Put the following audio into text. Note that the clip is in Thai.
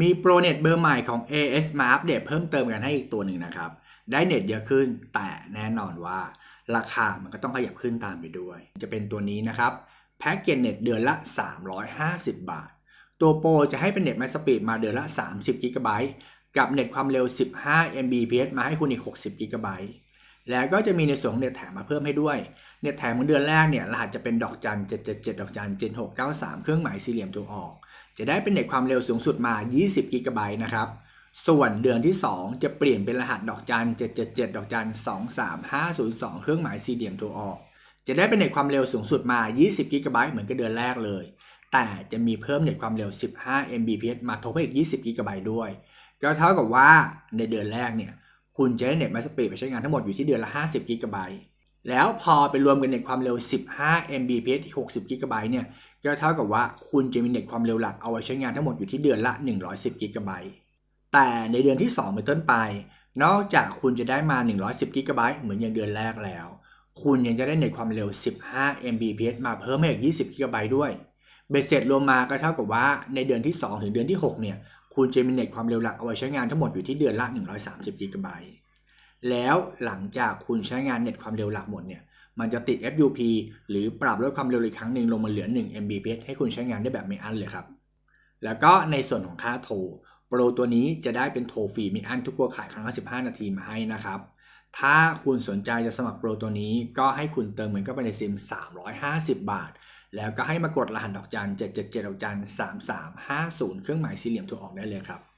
มีโปรเน็ตเบอร์ใหม่ของ AS มาอัปเดตเพิ่มเติมกันให้อีกตัวหนึ่งนะครับ ได้เน็ตเยอะขึ้น แต่แน่นอนว่า ราคามันก็ต้องขยับขึ้นตามไปด้วย จะเป็นตัวนี้นะครับแพ็กเกจเน็ตเดือนละ 350 บาท ตัวโปรจะให้เป็นเน็ตแมสสปีดมาเดือนละ 30 g b กับเน็ตความเร็ว 15 Mbps มาให้คุณอีก 60 g b แล้วก็จะมีในส่วนของเน็ตแถมมาเพิ่มให้ด้วย เน็ตแถมของเดือนแรกเนี่ยรหัสจะเป็นดอกจัน 777 ดอกจัน Gen 693 เครื่องหมายสี่เหลี่ยมตัวออก จะได้เป็นเน็ตความเร็วสูงสุดมา 20 g b นะครับ ส่วนเดือนที่ 2 จะเปลี่ยนเป็นรหัสดอกจัน 777 ดอกจัน 23502 เครื่องหมายสี่เหลี่ยมตัวออก จะได้เป็นเน็ตความเร็วสูงสุดมา 20 g b เหมือนกับเดือนแรกเลย แต่จะมีเพิ่มเน็ตความเร็ว 15 Mbps มาทบให้อีก 20 g b ด้วย ก็เท่ากับว่าในเดือนแรกเนี่ย คุณจะได้เน็ตมาสปีดไปใช้งานทั้งหมดอยู่ที่เดือนละ 50 g b แล้วพอไปรวมกันเน็ตความเร็ว 15 Mbps อีก60 g b เนี่ย ก็เท่ากับว่าคุณจะมีเน็ตความเร็วหลักเอาไว้ใช้งานทั้งหมดอยู่ที่เดือนละ 110 g b แต่ในเดือนที่2เป็นต้นไป นอกจากคุณจะได้มา 110 g b เหมือนอย่างเดือนแรกแล้ว คุณยังจะได้เน็ตความเร็ว 15 Mbps มาเพิ่มให้อีก 20 g b ด้วยเบ็ดเสร็จรวมมาก็เท่ากับว่าในเดือนที่ 2 ถึงเดือนที่ 6 เนี่ย คุณจะมีเน็ตความเร็วหลักเอาไว้ใช้งานทั้งหมดอยู่ที่เดือนละ 130 g b แล้วหลังจากคุณใช้งานเน็ตความเร็วหลักหมดเนี่ยมันจะติด FUP หรือปรับลดความเร็วอีกครั้งหนึ่งลงมาเหลือ 1 Mbps ให้คุณใช้งานได้แบบไม่อั้นเลยครับ แล้วก็ในส่วนของค่าโทรโปรตัวนี้จะได้เป็นโทรฟรีไม่อั้นทุกตัวขายครั้งละ15 นาทีมาให้นะครับ ถ้าคุณสนใจจะสมัครโปรตัวนี้ก็ให้คุณเติมเงินเข้าไปในซิม 350 บาท แล้วก็ให้มากดรหัสดอกจัน777ดอกจัน3350 เครื่องหมายสี่เหลี่ยมถูกออกได้เลยครับ